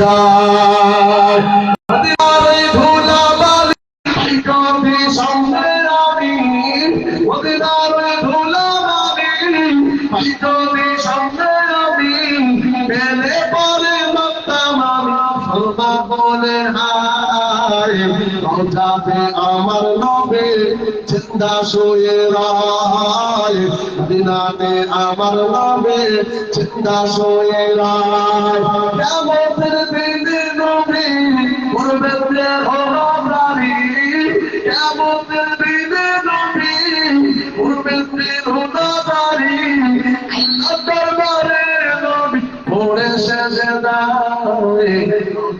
যায় মদিনার ধুলাবালি কবি সঙ্গে আমি মদিনার ধুলাবালি কবি সঙ্গে আমি পেলে পরে আমি সর্বা বলে হায়। রোজাতে আমার নবে, চিন্তা শুয়ে রায়। দিনাতে আমার নবে, চিন্তা শুয়ে রায়।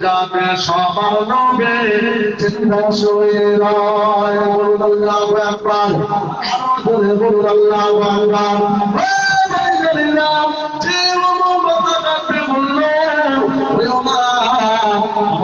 যাবে সবার নবে চিন্তা শুয়ে রায় আল্লাহু আকবার আরও জোরে বলুন আল্লাহু আকবার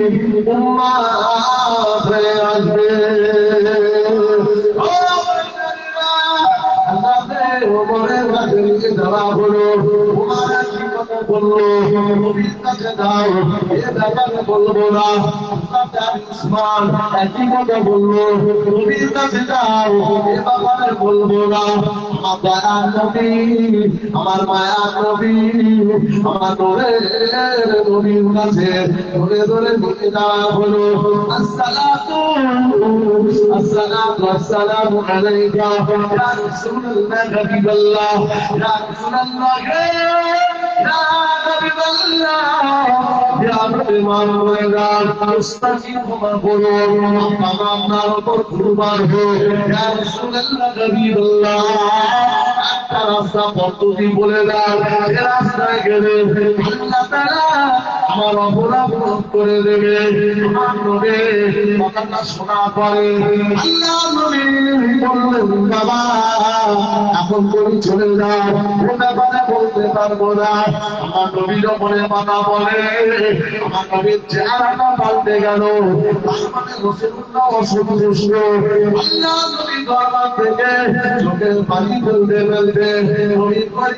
নবী হয়ে আসবে যাওয়া হলো বলল দাও এ ব্যাপারে বলব না উসমান একই কথা বলল। নবীর কাছে আমার মায়া নবী, আমার দোরের নবীর ধরে ধরে হলো, আসসালাতু আসসালাতু আলাইকা, রাসূলুল্লাহ রাসূলুল্লাহ আমরা উপর কুরবান একটা রাস্তা পদ্ধতি বলে দাও রাস্তায় গেলে আল্লাহ তাআলা আমার অপরাধ করে দেবে। শোনা পরে আল্লাহ এখন তুমি চলে যাও। বলতে পারব না। আমার নবীর মনে মানা বলে নবীর মানে রসুল্লাহ অসন্তুষ্ট আল্লাহ নবী দরবার থেকে চোখের পানি ফেলতে ফেলতে নবী কয়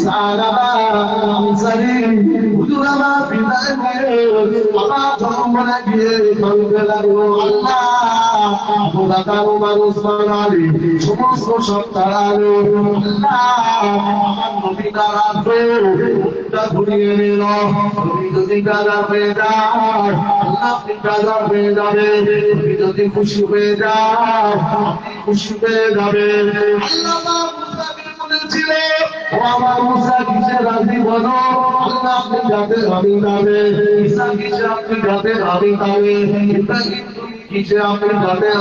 সারা আমার গিয়ে কাঁদতে লাগল আল্লাহ খোদা কারও মানুষ বানালি সমস্ত সব তাড়ালো আল্লাহ ঘুরিয়ে নিল যদি গাজা হয়ে যায় হয়ে খুশি হয়ে যায় খুশি হয়ে যাবে আল্লাহ ও আমার মুসা কিসে রাজি বলো? আপনি যাতে রাজি যাবে ঈসা কিসে আপনি যাতে রাজি যাতে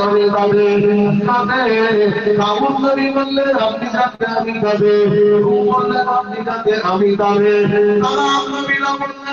আমি যাতে আমি বললেন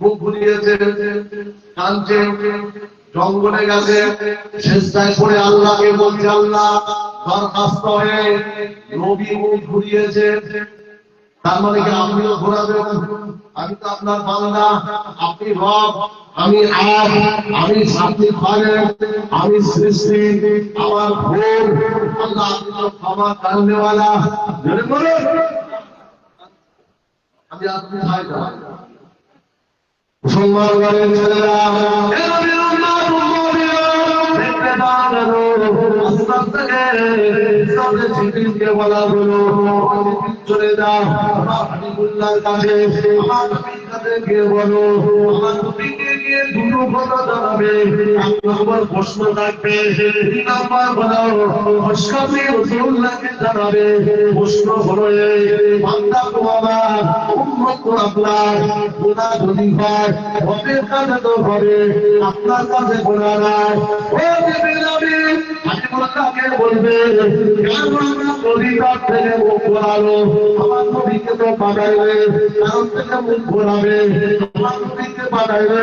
মুখ ঘুরিয়েছে কাঁদছে জঙ্গলে গেছে শেষটায় পড়ে আল্লাহকে বলছে, আল্লাহ, দরখাস্ত হয়ে নবী মুখ ঘুরিয়েছে তার মানে কি আপনিও ঘোরাবেন আমি তো আপনার বান্দা, আপনি রব, আমি আপ আমি শান্তি খালেন আমি সৃষ্টি, আমার ভোর, আল্লাহ আপনি তো ক্ষমা কান্দেওয়ালা আমি আপনি ভাই ভাই মুসলমান ঘরের ছেলেরা বলা হলো, চলে যাও। হাবিবুল্লাহর কাছে আমার গিয়ে বলো। আমার নবীকে গিয়ে দুটো কথা জানাবে এক নম্বর প্রশ্ন থাকবে দুই নম্বর বলো অস্কামী রসুল্লাহকে জানাবে প্রশ্ন হলো এই বান্দা তো আমার উম্মত আপনার গোনা যদি হয় রবের কাছে তো হবে আপনার কাছে গোনা নাই বলবে থেকে মুখ ঘোরালো আমার নবীকে তো পাঠাইবে কারণ থেকে মুখ ঘোরাবে আমার নবীকে পাঠাইবে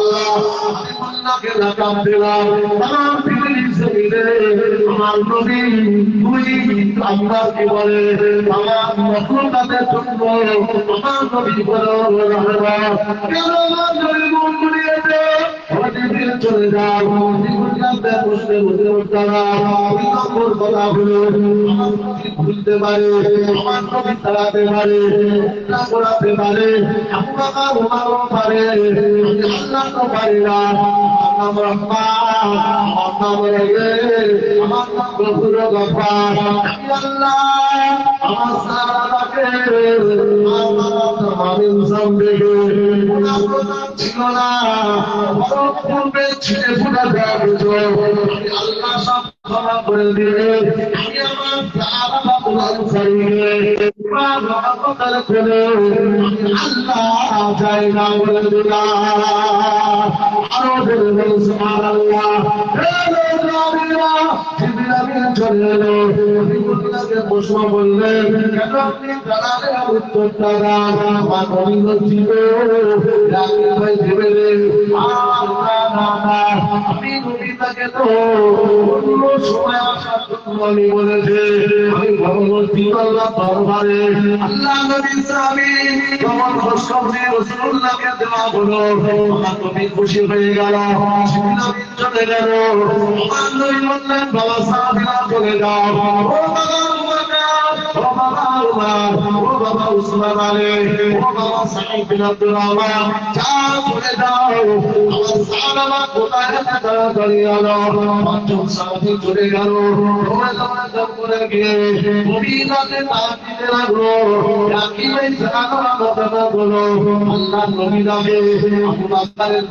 আল্লাহকে লাগাম দিলাম আমার পৃথিবীর নবী বলে? আমার জন্য আমার নবী বলো কেন আমার ঘুরিয়েছে চলে যাও জীবনটাতে বসে বসে উঠতারা নম্বর কথা হলো ভুলতে পারে আমার নবী তাড়াতে পারে করাতে পারে আবু বকর পারে আল্লাহ তো পারে না আমার নাম রহে আমার নাম গফুর আল্লাহ ছিল না। পূর্বে ছিলে পুনা দেওয়া আমি আল্লাহ সব ক্ষমা করে দিলে। আমি আমার সারা পুরান সারিয়ে পুরা করে আল্লাহ যাই না বলে দিলাম। আরও বলবেন সুবহানাল্লাহ। হে নবীরা জিবরিল আমিন চলে এলো নবীকে প্রশ্ন বললেন কেন আপনি দাঁড়ালে উত্তর দাদা আমার নবী ছিল রাখি ভাই জিবরিল না না না আমি নবী তো অন্য সময় আসার জন্য আমি বলেছে আমি ভগবতী আল্লাহ দরবারে আল্লাহ নবী সাহাবী তখন খুশখবরি রাসূলুল্লাহকে দেওয়া হলো আমার খুশি হয়ে গেল চলে গেল আমার নবী বললেন বাবা সাহাবীরা চলে যাও ও বাবা ও বাবা উমার ও বাবা উসমান আলী। ও বাবা সাঈদ বিন আব্দুর রহমান। যা চলে যাও আমার সাহাবা কোথায় আছে আলো? পঞ্চম সাহাবী চলে গেল। দৌড়ে দৌড়ে দৌড় গিয়ে মদিনাতে তার দিতে লাগল। রাকিবের সাহাবা কথা বলো আল্লাহ নবী যাবে আবু বকরের